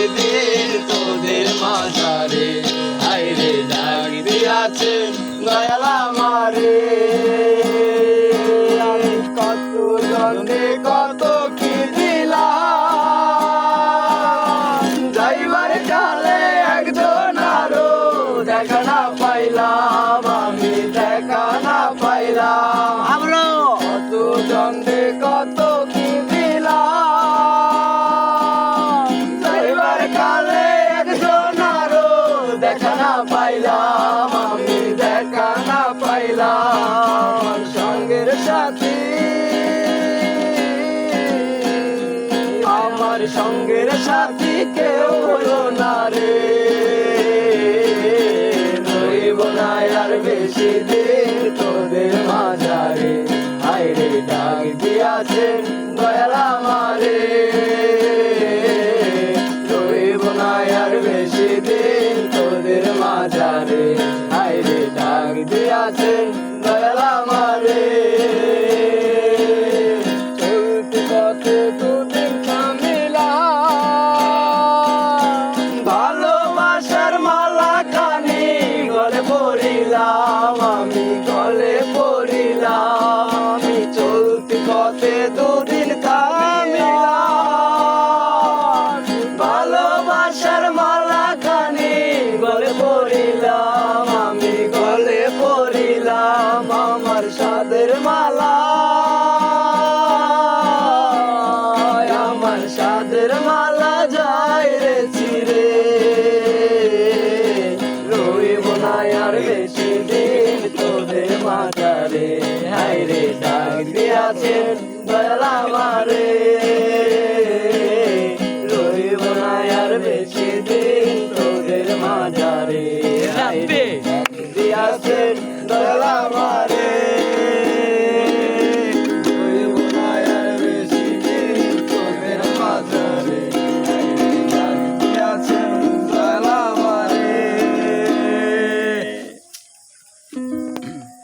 ঈদের তোদের মাঝারে। দয়ালা মারে আমি কত জনে কত কি দিলাম। কালে একজন আরও দেখা না পাইলাম, আমি দেখা না পাইলাম দেখা না পাইলাম, আমি দেখা না পাইলাম, সঙ্গের সাথী। আমার সঙ্গের সাথী কেউ হলো না রে। রইব না আর বেশি দিন তোদের মাঝারে। হাইরে ডাক দিয়াছেন দয়াল আমারে। মাঝারে আইরে ডাক দিয়াছে দয়ালা মারে ভালোবাসার মালা গলে আমি গলে পড়িলাম। দাম আমার সাদের মালা। আমার সাদের মালা যায় রে চিরে। রইব না বেশি দিন তোদের মাঝারে হাই রে ডাক দিয়াছেন বেলা মারে রইব না আর বেশি দিন তোদের মাঝারে হাই রে ডাক de la marea.